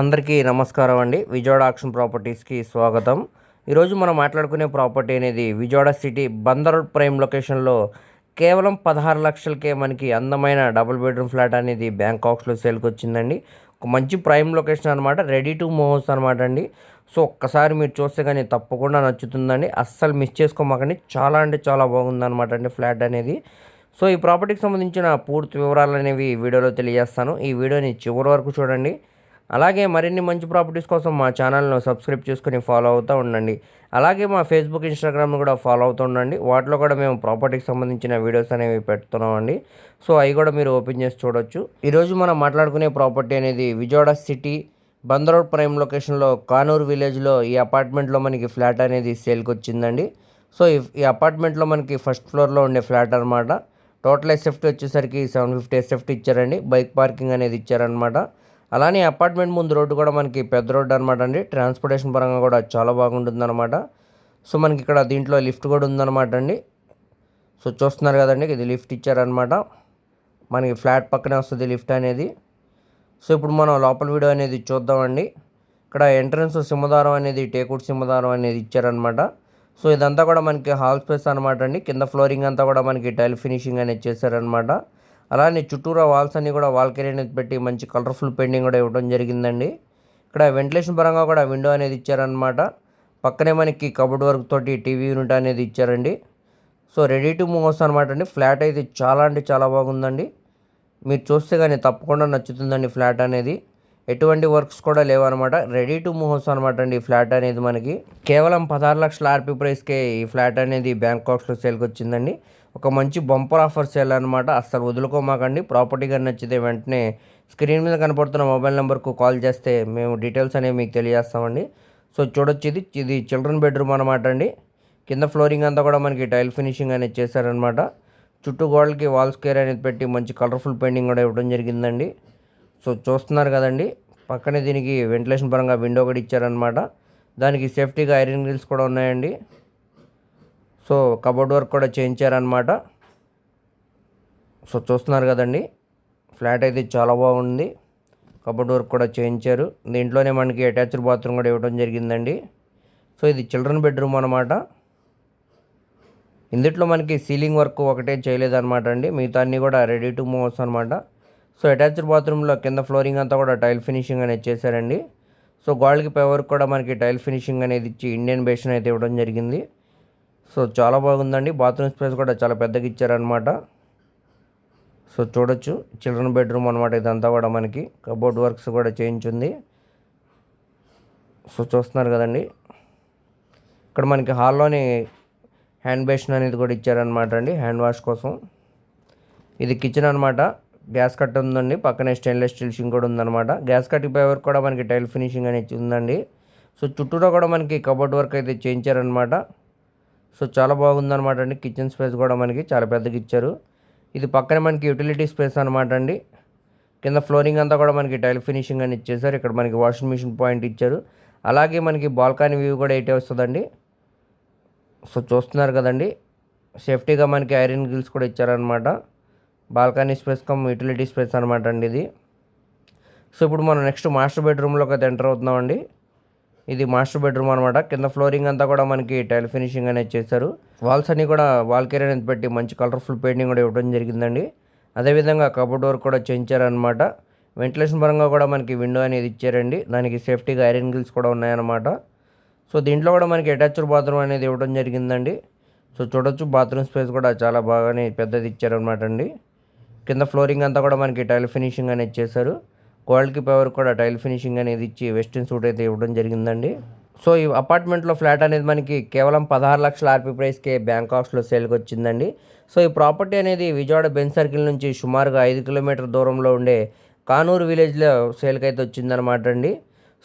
అందరికీ నమస్కారం అండి. విజయవాడ ఆక్షన్ ప్రాపర్టీస్కి స్వాగతం. ఈరోజు మనం మాట్లాడుకునే ప్రాపర్టీ అనేది విజయవాడ సిటీ బందర్ ప్రైమ్ లొకేషన్లో కేవలం పదహారు లక్షలకే మనకి అందమైన డబుల్ బెడ్రూమ్ ఫ్లాట్ అనేది బ్యాంకాక్స్లో సేల్కి వచ్చిందండి ఒక మంచి ప్రైమ్ లొకేషన్ అనమాట రెడీ టు మూవ్స్ అనమాట అండి. సో ఒక్కసారి మీరు చూస్తే కానీ తప్పకుండా నచ్చుతుందండి. అస్సలు మిస్ చేసుకోమాకండి. చాలా అంటే చాలా బాగుందన్నమాట అండి ఫ్లాట్ అనేది. సో ఈ ప్రాపర్టీకి సంబంధించిన పూర్తి వివరాలు అనేవి వీడియోలో తెలియజేస్తాను. ఈ వీడియోని చివరి వరకు చూడండి. అలాగే మరిన్ని మంచి ప్రాపర్టీస్ కోసం మా ఛానల్ను సబ్స్క్రైబ్ చేసుకుని ఫాలో అవుతూ ఉండండి. అలాగే మా ఫేస్బుక్ ఇన్స్టాగ్రామ్ను కూడా ఫాలో అవుతూ ఉండండి. వాటిలో కూడా మేము ప్రాపర్టీకి సంబంధించిన వీడియోస్ అనేవి పెడుతున్నామండి. సో అవి కూడా మీరు ఓపెన్ చేసి చూడొచ్చు. ఈరోజు మనం మాట్లాడుకునే ప్రాపర్టీ అనేది విజయవాడ సిటీ బందరోడ్ ప్రైమ్ లొకేషన్లో కానూరు విలేజ్లో ఈ అపార్ట్మెంట్లో మనకి ఫ్లాట్ అనేది సేల్కి వచ్చిందండి సో ఈ ఈ అపార్ట్మెంట్లో మనకి ఫస్ట్ ఫ్లోర్లో ఉండే ఫ్లాట్ అనమాట టోటల్ ఎస్ఎఫ్టీ వచ్చేసరికి సెవెన్ ఫిఫ్టీ ఎస్ఎఫ్టీ ఇచ్చారండి. బైక్ పార్కింగ్ అనేది ఇచ్చారనమాట అలానే అపార్ట్మెంట్ ముందు రోడ్డు కూడా మనకి పెద్ద రోడ్డు అనమాట అండి. ట్రాన్స్పోర్టేషన్ పరంగా కూడా చాలా బాగుంటుంది అనమాట సో మనకి ఇక్కడ దీంట్లో లిఫ్ట్ కూడా ఉందన్నమాట అండి. సో చూస్తున్నారు కదండి ఇది లిఫ్ట్ ఇచ్చారనమాట మనకి ఫ్లాట్ పక్కనే వస్తుంది లిఫ్ట్ అనేది. సో ఇప్పుడు మనం లోపల వీడియో అనేది చూద్దామండి. ఇక్కడ ఎంట్రన్స్ సింహదారం అనేది టేకుడ్ సింహదారం అనేది ఇచ్చారనమాట సో ఇదంతా కూడా మనకి హాల్ స్పేస్ అనమాట అండి. కింద ఫ్లోరింగ్ అంతా కూడా మనకి టైల్ ఫినిషింగ్ అనేది చేశారనమాట అలానే చుట్టూరా వాల్స్ అన్ని కూడా వాల్ కెరీ అనేది పెట్టి మంచి కలర్ఫుల్ పెయింటింగ్ కూడా ఇవ్వడం జరిగిందండి. ఇక్కడ వెంటిలేషన్ పరంగా కూడా విండో అనేది ఇచ్చారనమాట పక్కనే మనకి కబోర్డ్ వర్క్ తోటి టీవీ యూనిట్ అనేది ఇచ్చారండి. సో రెడీ టు మూవ్ వస్తుంది అనమాట అండి. ఫ్లాట్ అయితే చాలా అంటే చాలా బాగుందండి. మీరు చూస్తే కానీ తప్పకుండా నచ్చుతుందండి ఫ్లాట్ అనేది. ఎటువంటి వర్క్స్ కూడా లేవన్నమాట. రెడీ టు మూవ్ హౌస్ అనమాట అండి ఈ ఫ్లాట్ అనేది మనకి. కేవలం పదహారు లక్షల ఆర్పీ ప్రైస్కే ఈ ఫ్లాట్ అనేది బ్యాంకాక్స్లో సేల్కి వచ్చిందండి. ఒక మంచి బంపర్ ఆఫర్ సేల్ అనమాట అస్సలు వదులుకోమాకండి. ప్రాపర్టీ కానీ నచ్చితే వెంటనే స్క్రీన్ మీద కనపడుతున్న మొబైల్ నెంబర్కు కాల్ చేస్తే మేము డీటెయిల్స్ అనేవి మీకు తెలియజేస్తామండి. సో చూడొచ్చు ఇది. ఇది చిల్డ్రన్ బెడ్రూమ్ అనమాట అండి. కింద ఫ్లోరింగ్ అంతా కూడా మనకి టైల్ ఫినిషింగ్ అనేది చేశారనమాట చుట్టూ గోడలకి వాల్ స్కేర్ అనేది పెట్టి మంచి కలర్ఫుల్ పెయింటింగ్ కూడా ఇవ్వడం జరిగిందండి. సో చూస్తున్నారు కదండి. పక్కనే దీనికి వెంటిలేషన్ పరంగా విండో కూడా ఇచ్చారనమాట దానికి సేఫ్టీగా ఐరన్ గ్రిల్స్ కూడా ఉన్నాయండి. సో కబోర్డ్ వర్క్ కూడా చేయించారనమాట సో చూస్తున్నారు కదండి ఫ్లాట్ అయితే చాలా బాగుంది. కబోర్డ్ వర్క్ కూడా చేయించారు. దీంట్లోనే మనకి అటాచ్డ్ బాత్రూమ్ కూడా ఇవ్వడం జరిగిందండి. సో ఇది చిల్డ్రన్ బెడ్రూమ్ అనమాట ఇందుట్లో మనకి సీలింగ్ వర్క్ ఒకటే చేయలేదన్నమాట అండి. మిగతా అన్నీ కూడా రెడీ టు మూవ్స్ అనమాట సో అటాచ్డ్ బాత్రూంలో కింద ఫ్లోరింగ్ అంతా కూడా టైల్ ఫినిషింగ్ అనేది చేశారండి. సో గోల్డ్కి పై వర్క్ కూడా మనకి టైల్ ఫినిషింగ్ అనేది ఇచ్చి ఇండియన్ బేషన్ అయితే ఇవ్వడం జరిగింది. సో చాలా బాగుందండి. బాత్రూమ్ స్పేస్ కూడా చాలా పెద్దగా ఇచ్చారనమాట సో చూడొచ్చు. చిల్డ్రన్ బెడ్రూమ్ అనమాట ఇదంతా కూడా మనకి. కబోర్డ్ వర్క్స్ కూడా చేయించింది. సో చూస్తున్నారు కదండి. ఇక్కడ మనకి హాల్లోని హ్యాండ్ బేషన్ అనేది కూడా ఇచ్చారనమాట అండి హ్యాండ్ వాష్ కోసం. ఇది కిచెన్ అనమాట గ్యాస్ కట్ ఉందండి. పక్కనే స్టెయిన్లెస్ స్టీల్ షింక్ కూడా ఉందన్నమాట. గ్యాస్ కట్ పై వరకు కూడా మనకి టైల్ ఫినిషింగ్ అనేది ఉందండి. సో చుట్టూరా కూడా మనకి కబోర్డ్ వర్క్ అయితే చేయించారనమాట సో చాలా బాగుందనమాట అండి. కిచెన్ స్పేస్ కూడా మనకి చాలా పెద్దగా ఇచ్చారు. ఇది పక్కనే మనకి యూటిలిటీ స్పేస్ అనమాట అండి. కింద ఫ్లోరింగ్ అంతా కూడా మనకి టైల్ ఫినిషింగ్ అని ఇచ్చేసారు ఇక్కడ మనకి వాషింగ్ మిషన్ పాయింట్ ఇచ్చారు. అలాగే మనకి బాల్కనీ వ్యూ కూడా అయితే వస్తుందండి. సో చూస్తున్నారు కదండి. సేఫ్టీగా మనకి ఐరన్ గ్రిల్స్ కూడా ఇచ్చారనమాట balcony space cum utility space అనమాట అండి ఇది. సో ఇప్పుడు మనం నెక్స్ట్ మాస్టర్ బెడ్రూమ్లోకి అయితే ఎంటర్ అవుతున్నామండి. ఇది మాస్టర్ బెడ్రూమ్ అనమాట కింద ఫ్లోరింగ్ అంతా కూడా మనకి టైల్ ఫినిషింగ్ అనేది చేశారు వాల్స్ అన్ని కూడా వాల్ కేర్ అనేది పెట్టి మంచి కలర్ఫుల్ పెయింటింగ్ కూడా ఇవ్వడం జరిగిందండి. అదేవిధంగా కబోర్డ్ వర్క్ కూడా చేయించారనమాట వెంటిలేషన్ పరంగా కూడా మనకి విండో అనేది ఇచ్చారండి. దానికి సేఫ్టీగా ఐరన్ గిల్స్ కూడా ఉన్నాయన్నమాట. సో దీంట్లో కూడా మనకి అటాచ్డ్ బాత్రూమ్ అనేది ఇవ్వడం జరిగిందండి. సో చూడొచ్చు బాత్రూమ్ స్పేస్ కూడా చాలా బాగానే పెద్దది ఇచ్చారనమాట అండి. కింద ఫ్లోరింగ్ అంతా కూడా మనకి టైల్ ఫినిషింగ్ అనేది చేశారు. గోల్డ్కి పవర్ కూడా టైల్ ఫినిషింగ్ అనేది ఇచ్చి వెస్ట్రన్ సూట్ అయితే ఇవ్వడం జరిగిందండి. సో ఈ అపార్ట్మెంట్లో ఫ్లాట్ అనేది మనకి కేవలం పదహారు లక్షల ఆర్పీ ప్రైస్కే బ్యాంకాక్స్లో సేల్కి వచ్చిందండి. సో ఈ ప్రాపర్టీ అనేది విజయవాడ బెన్ సర్కిల్ నుంచి సుమారుగా ఐదు కిలోమీటర్ దూరంలో ఉండే కానూరు విలేజ్లో సేల్కి అయితే వచ్చిందనమాట అండి.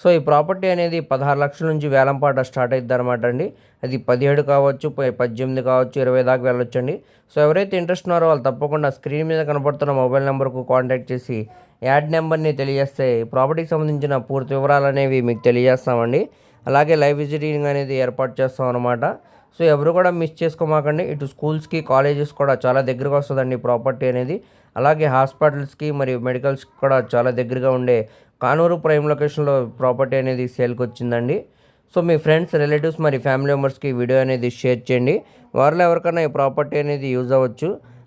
సో ఈ ప్రాపర్టీ అనేది పదహారు లక్షల నుంచి వేలంపాట స్టార్ట్ అవుతుంది అనమాట అండి. అది పదిహేడు కావచ్చు ప- పద్దెనిమిది కావచ్చు ఇరవై దాకా వెళ్ళొచ్చండి. సో ఎవరైతే ఇంట్రెస్ట్ ఉన్నారో వాళ్ళు తప్పకుండా స్క్రీన్ మీద కనబడుతున్న మొబైల్ నెంబర్కు కాంటాక్ట్ చేసి యాడ్ నెంబర్ని తెలియజేస్తే ప్రాపర్టీకి సంబంధించిన పూర్తి వివరాలు అనేవి మీకు తెలియజేస్తామండి. అలాగే లైవ్ విజిటింగ్ అనేది ఏర్పాటు చేస్తాం అనమాట సో ఎవరు కూడా మిస్ చేసుకోమాకండి. ఇటు స్కూల్స్కి కాలేజెస్ కూడా చాలా దగ్గరగా వస్తుందండి ప్రాపర్టీ అనేది. అలాగే హాస్పిటల్స్కి మరియు మెడికల్స్కి కూడా చాలా దగ్గరగా ఉండే కానూరు ప్రైమ్ లొకేషన్లో ప్రాపర్టీ అనేది సేల్కి వచ్చిందండి. సో మీ ఫ్రెండ్స్ రిలేటివ్స్ మరి ఫ్యామిలీ మెంబర్స్కి వీడియో అనేది షేర్ చేయండి. వారిలో ఎవరికైనా ఈ ప్రాపర్టీ అనేది యూజ్ అవ్వచ్చు.